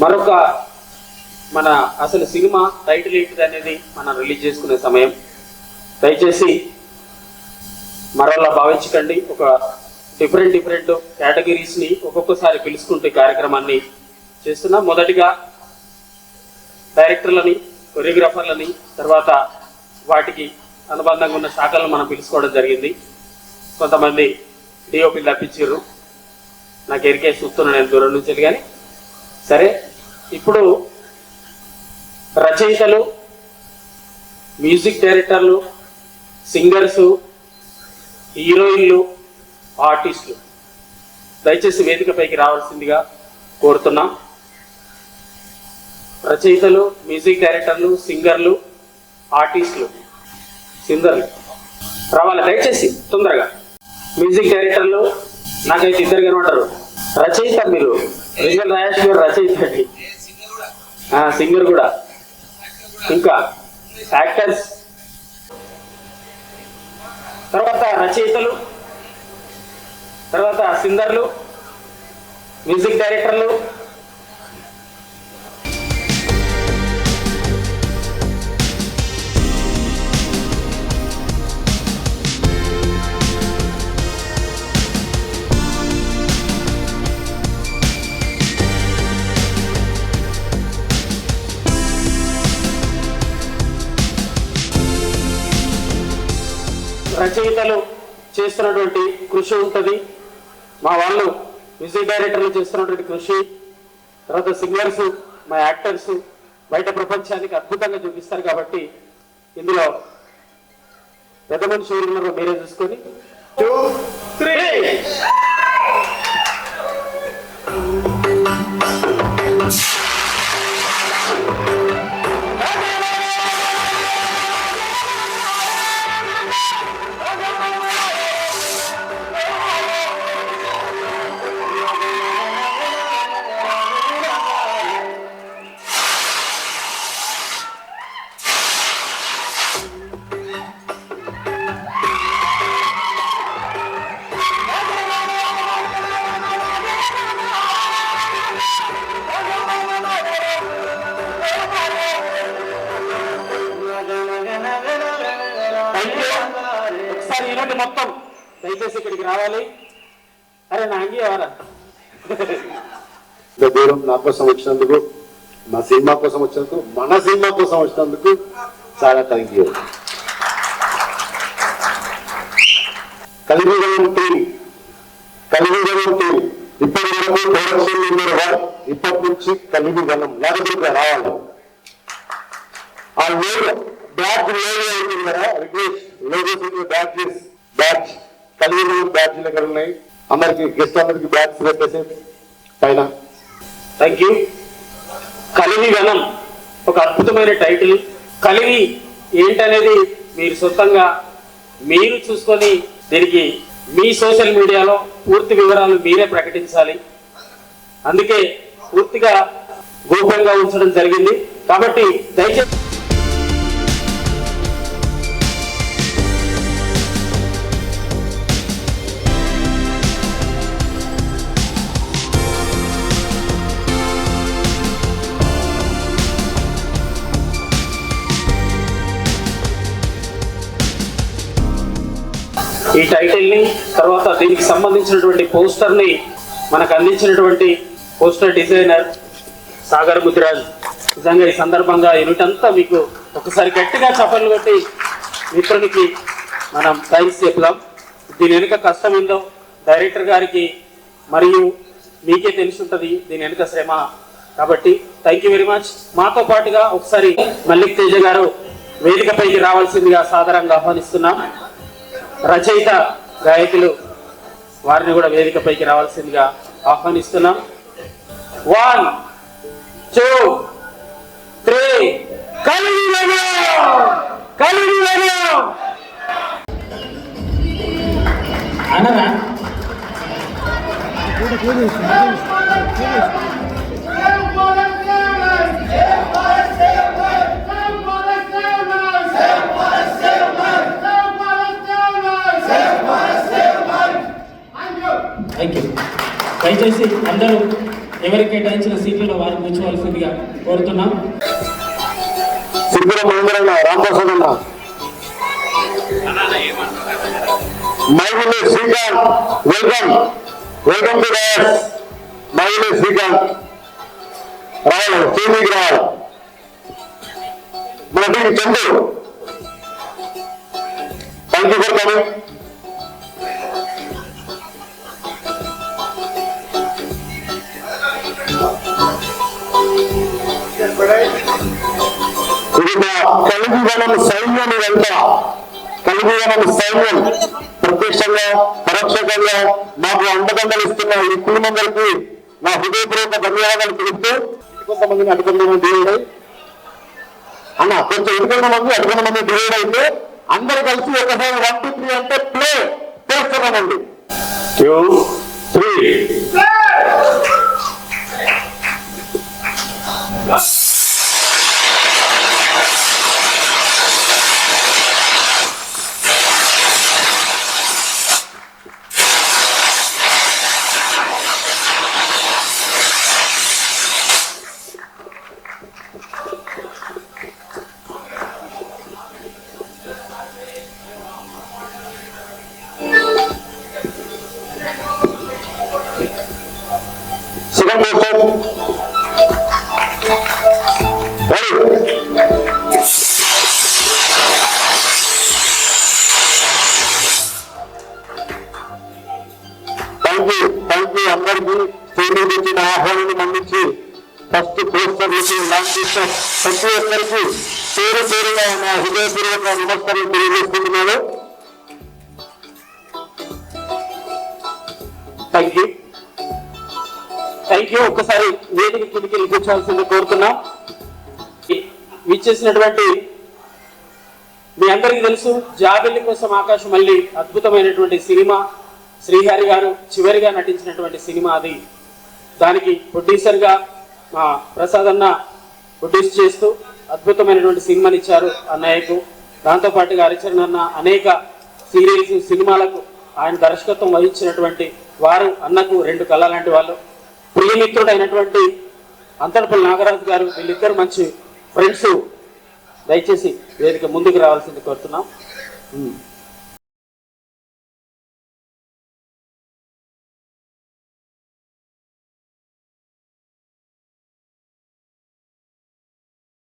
మరొక మన అసలు సినిమా టైటిల్ ఏంటిది అనేది మనం రిలీజ్ చేసుకునే సమయం. దయచేసి మరోలా భావించకండి. ఒక డిఫరెంట్ డిఫరెంట్ కేటగిరీస్ని ఒక్కొక్కసారి పిలుచుకుంటే కార్యక్రమాన్ని చేస్తున్నాం. మొదటిగా డైరెక్టర్లని కొరియోగ్రాఫర్లని తర్వాత వాటికి అనుబంధంగా ఉన్న శాఖలను మనం పిలుచుకోవడం జరిగింది. కొంతమంది డిఓపీలు తప్పించారు నాకు ఎరికే చూస్తున్నా నేను దూరం నుంచి వెళ్ళి కానీ సరే ఇప్పుడు రచయితలు మ్యూజిక్ డైరెక్టర్లు సింగర్స్ హీరోయిన్లు ఆర్టిస్టులు. దయచేసి వేదికపైకి రావాల్సిందిగా కోరుతున్నాం. రచయితలు మ్యూజిక్ డైరెక్టర్లు సింగర్లు ఆర్టిస్టులు సింగర్లు రావాలి దయచేసి తొందరగా. మ్యూజిక్ డైరెక్టర్లు నాకైతే ఇద్దరు కనబడరు రచయిత మీరు. రింగల్ రాయేష్ గారు రచయిత అండి. సింగర్ కూడా. ఇంకా యాక్టర్స్. తర్వాత రచయితలు. తర్వాత సింగర్లు మ్యూజిక్ డైరెక్టర్లు. రచయితలు చేస్తున్నటువంటి కృషి ఉంటుంది. మా వాళ్ళు మ్యూజిక్ డైరెక్టర్లు చేస్తున్నటువంటి కృషి తర్వాత సింగర్స్ మా యాక్టర్స్ బయట ప్రపంచానికి అద్భుతంగా చూపిస్తారు కాబట్టి ఇందులో పెద్ద మనిషి ఎవరు ఉన్నారో మీరే చూసుకొని. టూ త్రీ ఈరోజు మొత్తం దయచేసి ఇక్కడికి రావాలి. అరే నా అంగీ ఎవరా? దూరం నా కోసం వచ్చినందుకు నా సినిమా కోసం వచ్చినందుకు మన సినిమా కోసం వచ్చినందుకు చాలా థ్యాంక్ యూ కలివిగలం టీం కలివిగలం టీం ఇప్పటి వరకు ప్రొడక్షన్ నెంబర్ వన్ ఇప్పటి నుంచి రావాలి. ఆ లోగో బ్యాచ్ లోగో అవుతుంది కదా? రిక్వెస్ట్ లోగోస్ బ్యాచెస్ బ్యాచ్ కలివిగలం బ్యాచ్లు ఎక్కడ ఉన్నాయి. అందరికి గెస్ట్ అందరికి బ్యాచ్ పెట్టేసి పైన. థ్యాంక్ యూ కలివి గణం ఒక అద్భుతమైన టైటిల్ కలివి ఏంటనేది మీరు సొంతంగా మీరు చూసుకొని దీనికి మీ సోషల్ మీడియాలో పూర్తి వివరాలు మీరే ప్రకటించాలి. అందుకే పూర్తిగా గోప్యంగా ఉంచడం జరిగింది. కాబట్టి దయచేసి ఈ టైటిల్ని తర్వాత దీనికి సంబంధించినటువంటి పోస్టర్ని మనకు అందించినటువంటి పోస్టర్ డిజైనర్ సాగర్ ముద్రాజ్. నిజంగా ఈ సందర్భంగా యూనిట్ మీకు ఒకసారి గట్టిగా చప్పట్లు కొట్టి మిత్రునికి మనం థ్యాంక్స్ చెప్దాం. దీని వెనుక కష్టం ఏందో డైరెక్టర్ గారికి మరియు మీకే తెలిసి ఉంటుంది దీని వెనుక శ్రమ. కాబట్టి థ్యాంక్ యూ వెరీ మచ్ మాతో పాటుగా ఒకసారి మల్లిక్ తేజ గారు వేదికపైకి రావాల్సిందిగా సాధారణంగా ఆహ్వానిస్తున్నాం. రచయిత గాయకులు వారిని కూడా వేదికపైకి రావాల్సిందిగా ఆహ్వానిస్తున్నాం. వన్ టూ త్రీ కలిగి కలిగి అనరా థ్యాంక్ యూ దయచేసి అందరూ ఎవరికి కేటాయించిన సీట్లలో వారు కూర్చోవలసిందిగా కోరుతున్నాం. శ్రీకాంత్ వెల్కమ్. వెల్కమ్ టు డాస్ మైగులు శ్రీకాంత్. రావాలి టీవీకి రావాలి మన team Chandru thank you for coming కలిగివనం సైన్యం ఇదంతా కలిగివనం సైన్యం ప్రత్యక్షంగా పరోక్షంగా మాకు అండదండలు ఇస్తున్న ఈ కుటుంబందరికి నా హృదయపూర్వక ధన్యవాదాలు తెలుపుతూ కొంతమందిని అడుగుతున్న దేవుడు అన్న కొంచెం ఇరుకున్న మంది అడుగున్న మంది దేవుడు అయితే అందరు కలిసి ఒకసారి వన్ టూ త్రీ అంటే ప్లే చేస్తున్నామండి టూ త్రీ చేసిన ప్రతి ఒక్కరికి పేరు పేరుగా నా హృదయపూర్వక నమస్కారం తెలియజేసుకుంటున్నాను. థ్యాంక్ యూ థ్యాంక్ యూ ఒక్కసారి వేదిక కిందికి కూర్చోవాల్సింది కోరుతున్నాం. విచ్చేసినటువంటి మీ అందరికీ తెలుసు జాబిల్లి కోసం ఆకాశం మళ్ళీ అద్భుతమైనటువంటి సినిమా శ్రీహరి గారు చివరిగా నటించినటువంటి సినిమా అది. దానికి ప్రొడ్యూసర్గా మా ప్రసాద్ అన్న ప్రొడ్యూస్ చేస్తూ అద్భుతమైనటువంటి సినిమాని ఇచ్చారు అన్నయ్యకు దాంతోపాటుగా హరిచరణ్ అన్న అనేక సీరియల్స్ సినిమాలకు ఆయన దర్శకత్వం వహించినటువంటి వారు అన్నకు రెండు కళ్ళ లాంటి వాళ్ళు. ప్రియమిత్రుడైనటువంటి అంతర్పల్లి నాగరాజు గారు వీళ్ళిద్దరు మంచి ఫ్రెండ్స్ దయచేసి వేదిక ముందుకు రావాల్సింది కోరుతున్నాం.